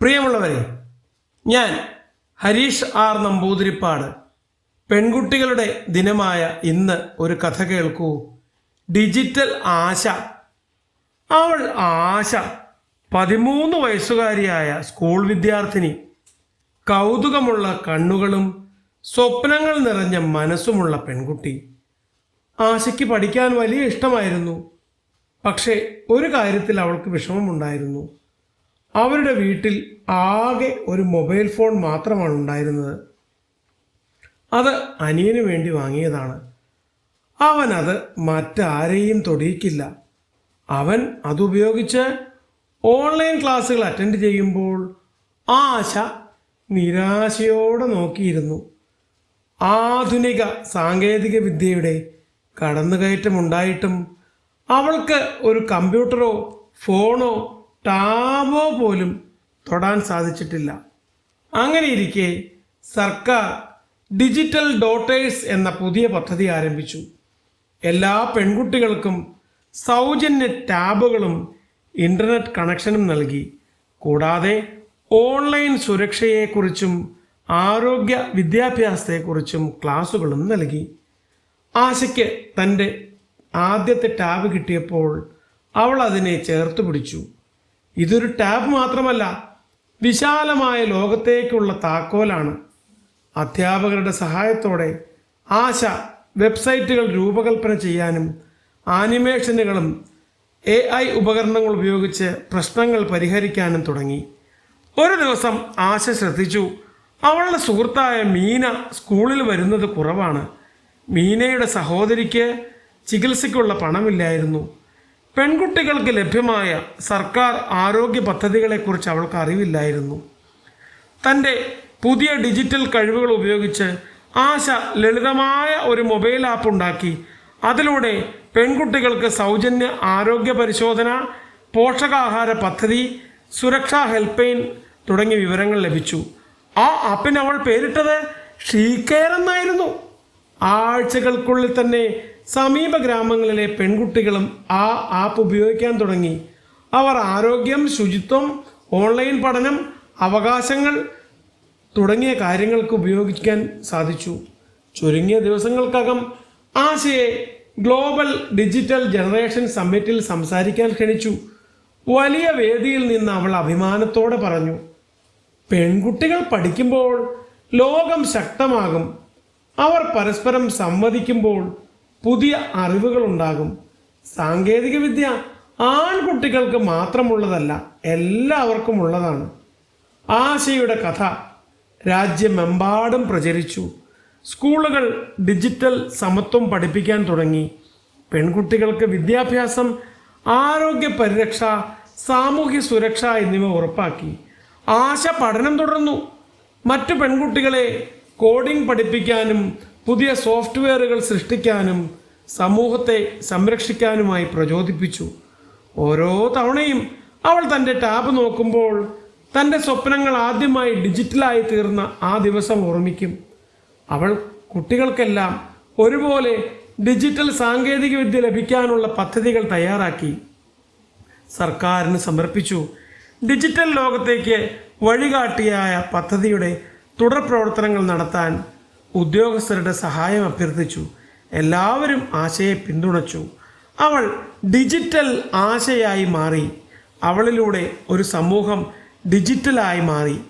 പ്രിയമുള്ളവരെ ഞാൻ ഹരീഷ് ആർ നമ്പൂതിരിപ്പാട്. പെൺകുട്ടികളുടെ ദിനമായ ഇന്ന് ഒരു കഥ കേൾക്കൂ. ഡിജിറ്റൽ ആശ. അവൾ ആശ. പതിമൂന്ന് വയസ്സുകാരിയായ സ്കൂൾ വിദ്യാർത്ഥിനി. കൗതുകമുള്ള കണ്ണുകളും സ്വപ്നങ്ങൾ നിറഞ്ഞ മനസ്സുമുള്ള പെൺകുട്ടി. ആശയ്ക്ക് പഠിക്കാൻ വലിയ ഇഷ്ടമായിരുന്നു. പക്ഷേ ഒരു കാര്യത്തിൽ അവൾക്ക് വിഷമമുണ്ടായിരുന്നു. അവരുടെ വീട്ടിൽ ആകെ ഒരു മൊബൈൽ ഫോൺ മാത്രമാണ് ഉണ്ടായിരുന്നത്. അത് അനിയന് വേണ്ടി വാങ്ങിയതാണ്. അവൻ അത് മറ്റാരെയും തൊടിയിക്കില്ല. അവൻ അതുപയോഗിച്ച് ഓൺലൈൻ ക്ലാസ്സുകൾ അറ്റൻഡ് ചെയ്യുമ്പോൾ ആശ നിരാശയോടെ നോക്കിയിരുന്നു. ആധുനിക സാങ്കേതിക വിദ്യയുടെ കടന്നുകയറ്റമുണ്ടായിട്ടും അവൾക്ക് ഒരു കമ്പ്യൂട്ടറോ ഫോണോ ടാബോ പോലും തൊടാൻ സാധിച്ചിട്ടില്ല. അങ്ങനെയിരിക്കെ സർക്കാർ ഡിജിറ്റൽ ഡോട്ടേഴ്സ് എന്ന പുതിയ പദ്ധതി ആരംഭിച്ചു. എല്ലാ പെൺകുട്ടികൾക്കും സൗജന്യ ടാബുകളും ഇന്റർനെറ്റ് കണക്ഷനും നൽകി. കൂടാതെ ഓൺലൈൻ സുരക്ഷയെക്കുറിച്ചും ആരോഗ്യ വിദ്യാഭ്യാസത്തെക്കുറിച്ചും ക്ലാസ്സുകളും നൽകി. ആശയ്ക്ക് തന്റെ ആദ്യത്തെ ടാബ് കിട്ടിയപ്പോൾ അവൾ അതിനെ ചേർത്ത് പിടിച്ചു. ഇതൊരു ടാബ് മാത്രമല്ല വിശാലമായ ലോകത്തേക്കുള്ള താക്കോലാണ്. അധ്യാപകരുടെ സഹായത്തോടെ ആശ വെബ്സൈറ്റുകൾ രൂപകൽപ്പന ചെയ്യാനും ആനിമേഷനുകളും എ ഐ ഉപകരണങ്ങൾ ഉപയോഗിച്ച് പ്രശ്നങ്ങൾ പരിഹരിക്കാനും തുടങ്ങി. ഒരു ദിവസം ആശ ശ്രദ്ധിച്ചു. അവളുടെ സുഹൃത്തായ മീന സ്കൂളിൽ വരുന്നത് കുറവാണ്. മീനയുടെ സഹോദരിക്ക് ചികിത്സയ്ക്കുള്ള പണമില്ലായിരുന്നു. പെൺകുട്ടികൾക്ക് ലഭ്യമായ സർക്കാർ ആരോഗ്യ പദ്ധതികളെക്കുറിച്ച് അവൾക്ക് അറിവില്ലായിരുന്നു. തന്റെ പുതിയ ഡിജിറ്റൽ കഴിവുകൾ ഉപയോഗിച്ച് ആശ ലളിതമായ ഒരു മൊബൈൽ ആപ്പ് ഉണ്ടാക്കി. അതിലൂടെ പെൺകുട്ടികൾക്ക് സൗജന്യ ആരോഗ്യ പരിശോധന പോഷകാഹാര പദ്ധതി സുരക്ഷാ ഹെൽപ്പ് ലൈൻ തുടങ്ങിയ വിവരങ്ങൾ ലഭിച്ചു. ആ ആപ്പിന് അവൾ പേരിട്ടത് ഷീ കെയർ എന്നായിരുന്നു. ആഴ്ചകൾക്കുള്ളിൽ തന്നെ സമീപ ഗ്രാമങ്ങളിലെ പെൺകുട്ടികളും ആ ആപ്പ് ഉപയോഗിക്കാൻ തുടങ്ങി. അവർ ആരോഗ്യം ശുചിത്വം ഓൺലൈൻ പഠനം അവകാശങ്ങൾ തുടങ്ങിയ കാര്യങ്ങൾക്ക് ഉപയോഗിക്കാൻ സാധിച്ചു. ചുരുങ്ങിയ ദിവസങ്ങൾക്കകം ആശയെ ഗ്ലോബൽ ഡിജിറ്റൽ ജനറേഷൻ സമ്മിറ്റിൽ സംസാരിക്കാൻ ക്ഷണിച്ചു. വലിയ വേദിയിൽ നിന്ന് അവൾ അഭിമാനത്തോടെ പറഞ്ഞു പെൺകുട്ടികൾ പഠിക്കുമ്പോൾ ലോകം ശക്തമാകും. അവർ പരസ്പരം സംവദിക്കുമ്പോൾ പുതിയ അറിവുകൾ ഉണ്ടാകും സാങ്കേതികവിദ്യ ആൺകുട്ടികൾക്ക് മാത്രമുള്ളതല്ല എല്ലാവർക്കും ഉള്ളതാണ്. ആശയുടെ കഥ രാജ്യമെമ്പാടും പ്രചരിച്ചു. സ്കൂളുകൾ ഡിജിറ്റൽ സമത്വം പഠിപ്പിക്കാൻ തുടങ്ങി. പെൺകുട്ടികൾക്ക് വിദ്യാഭ്യാസം ആരോഗ്യ പരിരക്ഷ സാമൂഹ്യ സുരക്ഷ എന്നിവ ഉറപ്പാക്കി. ആശ പഠനം തുടർന്നു. മറ്റു പെൺകുട്ടികളെ കോഡിംഗ് പഠിപ്പിക്കാനും പുതിയ സോഫ്റ്റ്വെയറുകൾ സൃഷ്ടിക്കാനും സമൂഹത്തെ സംരക്ഷിക്കാനുമായി പ്രചോദിപ്പിച്ചു. ഓരോ തവണയും അവൾ തന്റെ ടാബ് നോക്കുമ്പോൾ തന്റെ സ്വപ്നങ്ങൾ ആദ്യമായി ഡിജിറ്റലായി തീർന്ന ആ ദിവസം ഓർമ്മിക്കും. അവൾ കുട്ടികൾക്കെല്ലാം ഒരുപോലെ ഡിജിറ്റൽ സാങ്കേതികവിദ്യ ലഭിക്കാനുള്ള പദ്ധതികൾ തയ്യാറാക്കി. സർക്കാരിന് സമർപ്പിച്ചു. ഡിജിറ്റൽ ലോകത്തേക്ക് വഴികാട്ടിയായ പദ്ധതിയുടെ തുടർ പ്രവർത്തനങ്ങൾ നടത്താൻ ഉദ്യോഗസ്ഥരുടെ സഹായം അഭ്യർത്ഥിച്ചു. എല്ലാവരും ആശയെ പിന്തുണച്ചു. അവൾ ഡിജിറ്റൽ ആശയായി മാറി. അവളിലൂടെ ഒരു സമൂഹം ഡിജിറ്റലായി മാറി.